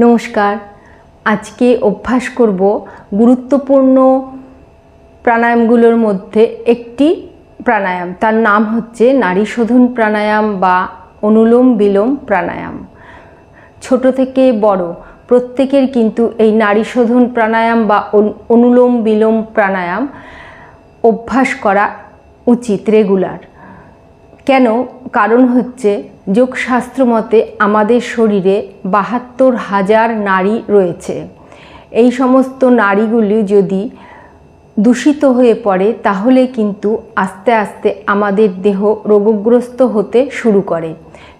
নমস্কার। আজকে অভ্যাস করব গুরুত্বপূর্ণ প্রাণায়ামগুলোর মধ্যে একটি প্রাণায়াম। তার নাম হচ্ছে নারী শোধন প্রাণায়াম বা অনুলোম বিলোম প্রাণায়াম। ছোট থেকে বড়, প্রত্যেকের কিন্তু এই নারী শোধন প্রাণায়াম বা অনু- অনুলোম বিলোম প্রাণায়াম অভ্যাস করা উচিত রেগুলার। কেন? কারণ হচ্ছে যোগশাস্ত্র মতে আমাদের শরীরে বাহাত্তর হাজার নারী রয়েছে। এই সমস্ত নারীগুলি যদি দূষিত হয়ে পড়ে, তাহলে কিন্তু আস্তে আস্তে আমাদের দেহ রোগগ্রস্ত হতে শুরু করে।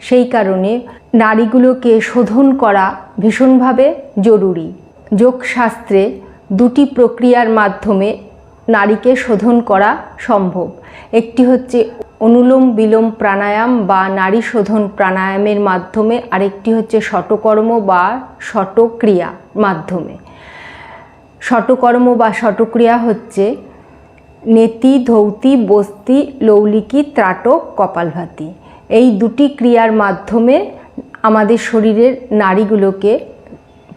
সেই কারণে নারীগুলোকে শোধন করা ভীষণভাবে জরুরি। যোগশাস্ত্রে দুটি প্রক্রিয়ার মাধ্যমে নারীকে শোধন করা সম্ভব। একটি হচ্ছে অনুলোম বিলোম প্রাণায়াম বা নারী শোধন প্রাণায়ামের মাধ্যমে আরেকটি হচ্ছে শটকর্ম বা শটক্রিয়া মাধ্যমে। শটকর্ম বা শটক্রিয়া হচ্ছে নেতি, ধৌতি, বস্তি, লৌলিকি, ত্রাটক, কপালভাতি। এই দুটি ক্রিয়ার মাধ্যমে আমাদের শরীরের নারীগুলোকে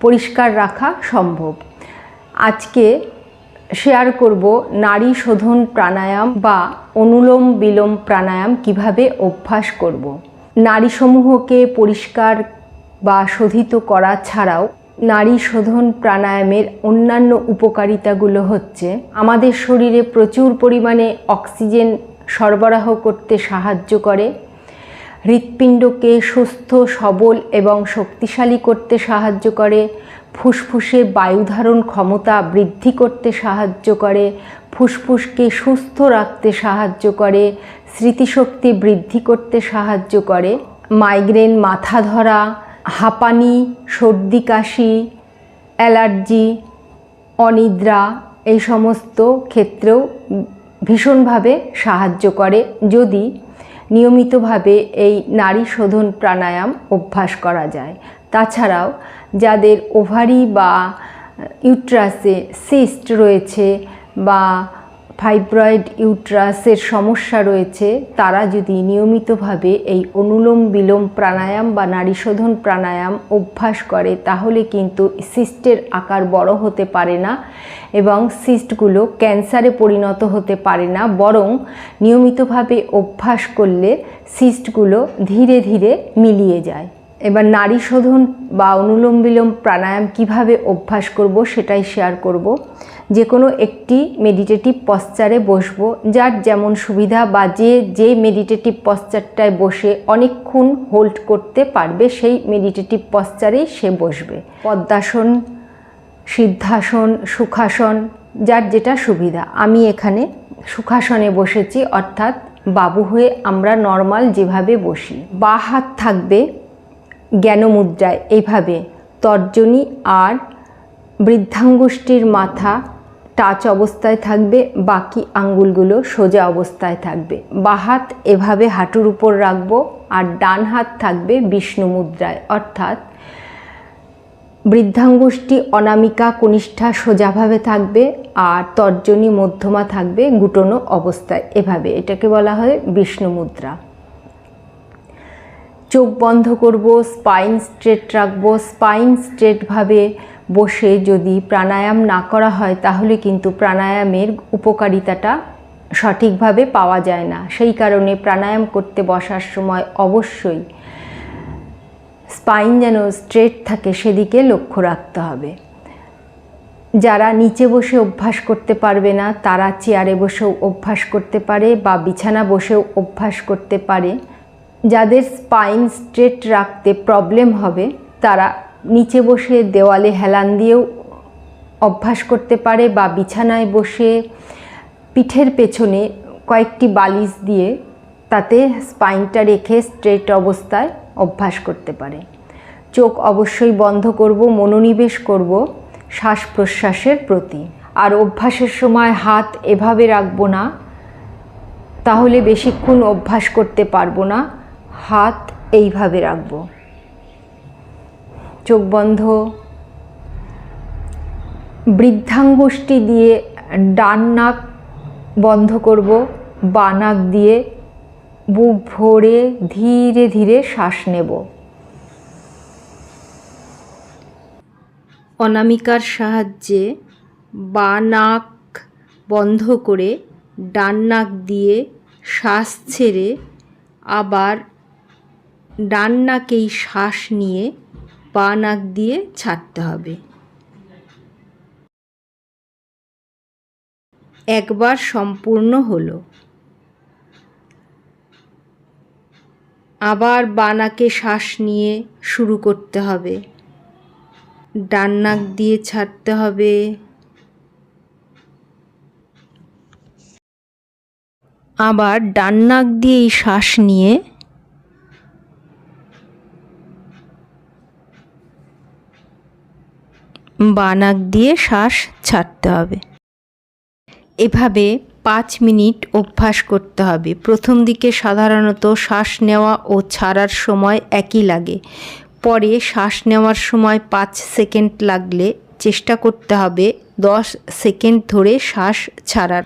পরিষ্কার রাখা সম্ভব। আজকে শেয়ার করব নারী শোধন প্রাণায়াম বা অনুলোম বিলোম প্রাণায়াম কীভাবে অভ্যাস করব। নারীসমূহকে পরিষ্কার বা শোধিত করা ছাড়াও নারী শোধন প্রাণায়ামের অন্যান্য উপকারিতাগুলো হচ্ছে, আমাদের শরীরে প্রচুর পরিমাণে অক্সিজেন সরবরাহ করতে সাহায্য করে হৃৎপিণ্ডকে সুস্থ, সবল এবং শক্তিশালী করতে সাহায্য করে, ফুসফুসে বায়ুধারণ ক্ষমতা বৃদ্ধি করতে সাহায্য করে, ফুসফুসকে সুস্থ রাখতে সাহায্য করে, স্মৃতিশক্তি বৃদ্ধি করতে সাহায্য করে, মাইগ্রেন, মাথা ধরা, হাঁপানি, সর্দি, কাশি, অ্যালার্জি, অনিদ্রা এই সমস্ত ক্ষেত্রেও ভীষণভাবে সাহায্য করে। যদি নিয়মিতভাবে এই নারী শোধন প্রাণায়াম অভ্যাস করা যায়। তাছাড়াও যাদের ওভারি বা ইউট্রাসে সিস্ট রয়েছে বা ফাইব্রয়েড ইউট্রাসের সমস্যা রয়েছে, তারা যদি নিয়মিতভাবে এই অনুলোম বিলোম প্রাণায়াম বা নারী শোধন প্রাণায়াম অভ্যাস করে, তাহলে কিন্তু সিস্টের আকার বড় হতে পারে না এবং সিস্টগুলো ক্যান্সারে পরিণত হতে পারে না। বরং নিয়মিতভাবে অভ্যাস করলে সিস্টগুলো ধীরে ধীরে মিলিয়ে যায়। এবার নারী শোধন বা অনুলোম বিলোম প্রাণায়াম কীভাবে অভ্যাস করব সেটাই শেয়ার করব। যে কোনো একটি মেডিটেটিভ পশ্চারে বসবো, যার যেমন সুবিধা বা যে যে মেডিটেটিভ পশ্চারটায় বসে অনেকক্ষণ হোল্ড করতে পারবে, সেই মেডিটেটিভ পশ্চারেই সে বসবে। পদ্মাসন, সিদ্ধাসন, সুখাসন, যার যেটা সুবিধা। আমি এখানে সুখাসনে বসেছি, অর্থাৎ বাবু হয়ে আমরা নর্মাল যেভাবে বসি। বা হাত থাকবে জ্ঞানমুদ্রায়। এইভাবে তর্জনী আর বৃদ্ধাঙ্গুষ্ঠির মাথা টাচ অবস্থায় থাকবে, বাকি আঙ্গুলগুলো সোজা অবস্থায় থাকবে। বা হাত এভাবে হাঁটুর উপর রাখব আর ডান হাত থাকবে বিষ্ণু মুদ্রায়। অর্থাৎ বৃদ্ধাঙ্গুষ্ঠী অনামিকা কনিষ্ঠা সোজাভাবে থাকবে আর তর্জনী মধ্যমা থাকবে গুটনো অবস্থায়। এভাবে এটাকে বলা হয় বিষ্ণু মুদ্রা। চোখ বন্ধ করব স্পাইন স্ট্রেট রাখব। স্পাইন স্ট্রেটভাবে বসে যদি প্রাণায়াম না করা হয়, তাহলে কিন্তু প্রাণায়ামের উপকারিতাটা সঠিকভাবে পাওয়া যায় না। সেই কারণে প্রাণায়াম করতে বসার সময় অবশ্যই স্পাইন যেন স্ট্রেট থাকে, সেদিকে লক্ষ্য রাখতে হবে। যারা নিচে বসে অভ্যাস করতে পারবে না, তারা চেয়ারে বসেও অভ্যাস করতে পারে বা বিছানা বসেও অভ্যাস করতে পারে। যাদের স্পাইন স্ট্রেট রাখতে প্রবলেম হবে, তারা নিচে বসে দেওয়ালে হেলান দিয়েও অভ্যাস করতে পারে বা বিছানায় বসে পিঠের পেছনে কয়েকটি বালিশ দিয়ে তাতে স্পাইনটা রেখে স্ট্রেট অবস্থায় অভ্যাস করতে পারে। চোখ অবশ্যই বন্ধ করব, মনোনিবেশ করব শ্বাস প্রশ্বাসের প্রতি। আর অভ্যাসের সময় হাত এভাবে রাখব না, তাহলে বেশিক্ষণ অভ্যাস করতে পারব না। হাত এইভাবে রাখব। চোখ বন্ধ। বৃদ্ধাঙ্গুষ্টি দিয়ে ডান নাক বন্ধ করব, বা নাক দিয়ে বুক ভরে ধীরে ধীরে শ্বাস নেব। অনামিকার সাহায্যে বা নাক বন্ধ করে ডান নাক দিয়ে শ্বাস ছেড়ে আবার ডান নাকেই শ্বাস নিয়ে বা নাক দিয়ে ছাড়তে হবে। একবার সম্পূর্ণ হলো। আবার বানাকে শ্বাস নিয়ে শুরু করতে হবে। ডান নাক দিয়ে ছাড়তে হবে। আবার ডান নাক দিয়েই শ্বাস নিয়ে বানাক দিয়ে শ্বাস ছাড়তে হবে। এভাবে পাঁচ মিনিট অভ্যাস করতে হবে। প্রথম দিকে সাধারণত শ্বাস নেওয়া ও ছাড়ার সময় একই লাগে। পরে শ্বাস নেওয়ার সময় পাঁচ সেকেন্ড লাগলে চেষ্টা করতে হবে দশ সেকেন্ড ধরে শ্বাস ছাড়ার।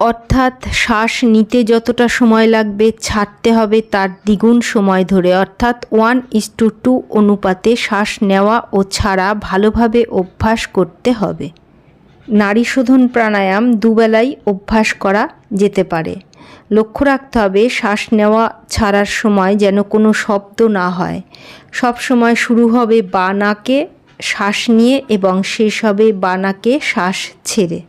অর্থাৎ শ্বাস নিতে যতটা সময় লাগবে ছাড়তে হবে তার দ্বিগুণ সময় ধরে। অর্থাৎ ওয়ান ইস টু টু অনুপাতে শ্বাস নেওয়া ও ছাড়া ভালোভাবে অভ্যাস করতে হবে। নারী শোধন প্রাণায়াম দুবেলাই অভ্যাস করা যেতে পারে। লক্ষ্য রাখতে হবে শ্বাস নেওয়া ছাড়ার সময় যেন কোনো শব্দ না হয়। সব সময় শুরু হবে বা নাকে শ্বাস নিয়ে এবং শেষ হবে বা নাকে শ্বাস ছেড়ে।